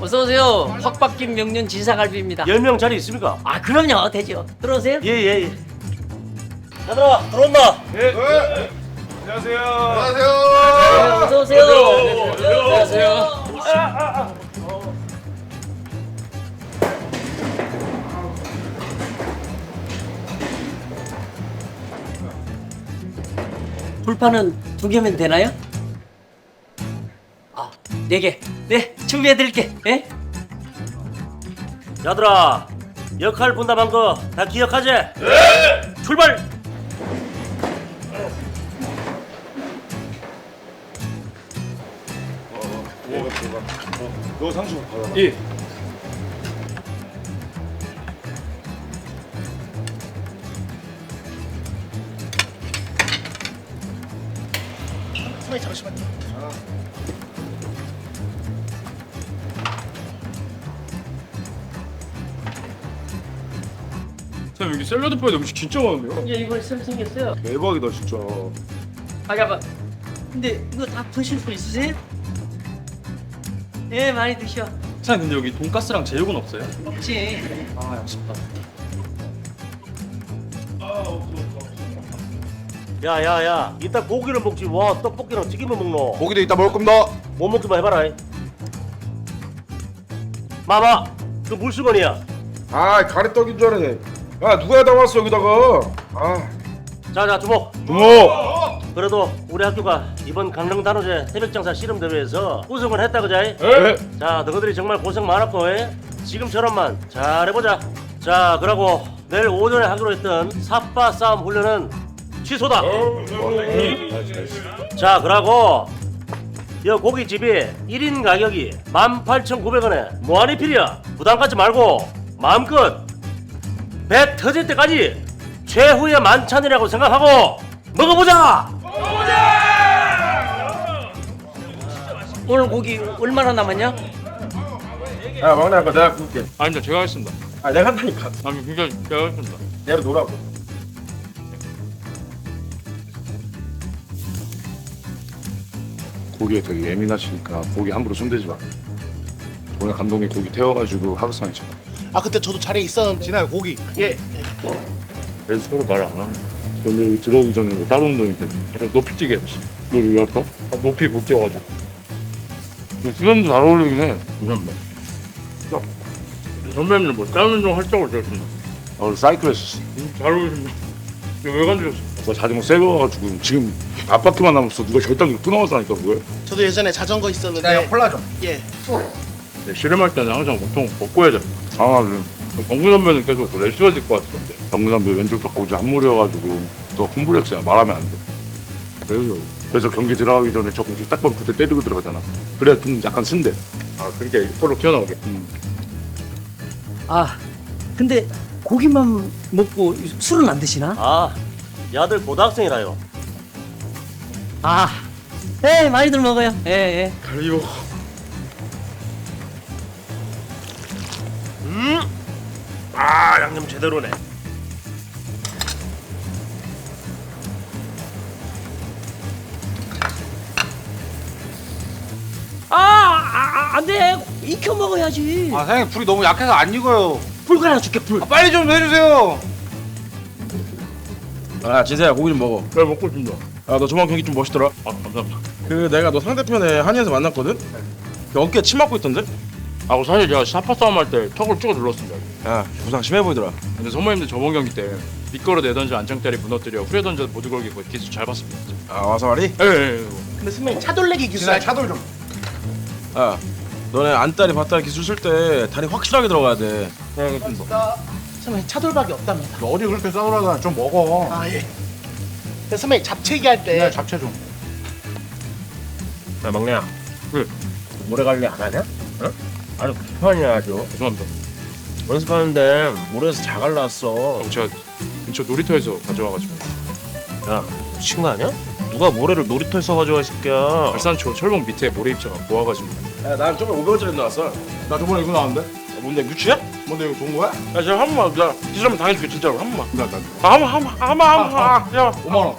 어서 오세요. 확 바뀐 명륜 진사갈비입니다. 10명 자리 있습니까? 아 그럼요 되죠. 들어오세요. 예, 예, 예. 얘들아, 들어온다. 네, 어서 오세요. 안녕하세요. 불판은 두 개면 되나요? 아, 네 개. 네, 준비해 드릴게. 예? 얘들아, 역할 분담한 거 다 기억하지? 네! 출발! 선생님 여기 샐러드 바에 음식 진짜 많은데요? 이제 이번에 새로 생겼어요. 대박이다 진짜 아 잠깐. 근데 이거 다 드실 수 있으세요? 예, 많이 드셔. 선생님 근데 여기 돈가스랑 제육은 없어요? 없지. 아 아쉽다 야, 야, 야. 이따 고기를 먹지. 와, 떡볶이랑 튀김을 먹노. 고기도 이따 먹을 겁니다. 못 먹기만 해봐라. 이. 마마, 그 물수건이야. 아, 가래떡인 줄 알았네. 야, 누가 담았어 여기다가? 아, 자, 자, 주목. 주모. 그래도 우리 학교가 이번 강릉 단오제 새벽 장사 씨름 대회에서 우승을 했다 그자. 이? 네. 자, 너희들이 정말 고생 많았고 이? 지금처럼만 잘해보자. 자, 그러고 내일 오전에 하기로 했던 삽바 싸움 훈련은 취소다. 자, 그러고 여 고깃집이 1인 가격이 18,900원에 무한리필이야. 부담 갖지 말고 마음껏 배 터질 때까지 최후의 만찬이라고 생각하고 먹어보자. 오늘 고기 얼마나 남았냐? 야, 막내 아까 내가 굽게. 아닙니다 제가 하겠습니다 아, 내가 한다니까. 아니 그냥 제가 하겠습니다 내가 놀라고. 고기에 되게 예민하시니까 고기 함부로 손대지 마. 오늘 감독님 고기 태워가지고 하루상에 쳐. 아 그때 저도 자리에 있었지나요 고기 예왜 서로 말 안 하는 근데 여기 들어오기 전에 다른 운동인데 높이 뛰게 했지. 너 이거 할까? 아, 높이 못 뛰어가지고. 수련도 잘 어울리긴 해. 수련도. 선배님은 뭐 다른 운동 할 적을 들었습니다 아, 오늘 사이클 했었어. 잘 어울리십니다 이거 왜 간지셨어? 나 자전거 새거 가지고 지금 앞바퀴만 남았어. 누가 절단 끊어왔다니까 그걸. 저도 예전에 자전거 있었는데 야, 콜라 좀. 예 네, 씨름할 때는 항상 보통 벗고 해야 돼요 상황을 정구 선배는 계속 레시가 될것 같은데 정근삼도 왼쪽 덕고지 한물이어가지고 또 홈브렉스야 말하면 안 돼. 그래서 그래서 경기 들어가기 전에 저 공기 딱 보면 그때 때리고 들어가잖아. 그래야 좀 약간 쓴대. 아 그렇게 서로 튀어나오게 아, 근데 고기만 먹고 술은 안 드시나? 아, 야들 고등학생이라요. 아, 네, 많이들 먹어요. 예, 예. 달리고 아, 양념 제대로네. 아, 아, 안 돼. 익혀 먹어야지. 아, 사장님 불이 너무 약해서 안 익어요. 불 갈아 줄게, 불. 아, 빨리 좀 해주세요. 아, 진세야 고기 좀 먹어. 왜 먹고 싶다 아, 너 저번 경기 좀 멋있더라. 아 감사합니다 그 내가 너 상대편에 한의에서 만났거든. 그 어깨에 침 맞고 있던데? 아 사실 제가 샤파 싸움 할 때 턱을 찍어 눌렀습니다 야, 부상 심해 보이더라. 근데 선배님들 저번 경기 때 미끄러 내던져 안장다리 무너뜨려 후에 던져 모두 걸기 그 기술 잘 봤습니다 아, 와서 말이? 예, 예, 예. 근데 선배님 차돌레기 기술 차돌 좀. 아, 너네 안다리 밭다리 기술 쓸 때 다리 확실하게 들어가야 돼. 선배님 차돌박이 없답니다 어디 그렇게 싸우라다 좀 먹어. 아예 선배님 잡채기 할때 잡채 좀. 야 막내야 왜? 모래 관리 안 하냐? 어? 아니 불편이야 아주 죄송합니다 연습하는데 모래에서 자갈 났어 어, 제가 근처 놀이터에서 가져와가지고 야 미친 거 아니야? 누가 모래를 놀이터에서 가져와 이 새끼야 발산초 철봉 밑에 모래 입자가 모아가지고 야, 난 저번에 500원짜리 나왔어. 나 저번에 이거 나왔는데? 뭔데 유치야? 뭔데 이거 좋은 거야? 야 제가 한 번만 나 기술하면 당해줄게 진짜로 한 번만 아, 한번한번한번 한번야 5만 원.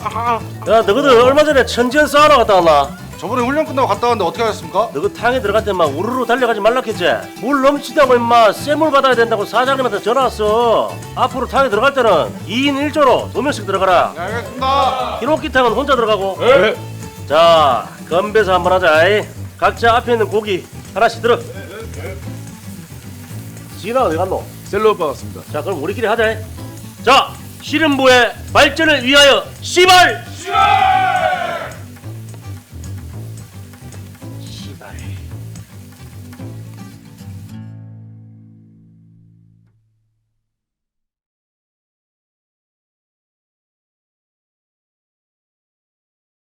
야 너희들 얼마 전에 천지연 싸우러 갔다 왔나? 저번에 훈련 끝나고 갔다 왔는데 어떻게 하셨습니까? 너그 탕에 들어갈 때 막 우르르 달려가지 말라했지 물 넘치다고 임마 쇠물 받아야 된다고 사장님한테 전화 왔어 앞으로 탕에 들어갈 때는 2인 1조로 두 명씩 들어가라 네, 알겠습니다. 히로키 탕은 혼자 들어가고 네. 자 건배사 한번 하자 이. 각자 앞에 있는 고기 하나씩 들어 지나 어디 갔노? 셀러 오빠 같습니다. 자 그럼 우리끼리 하자 이. 자 시름부의 발전을 위하여 씨발 씨발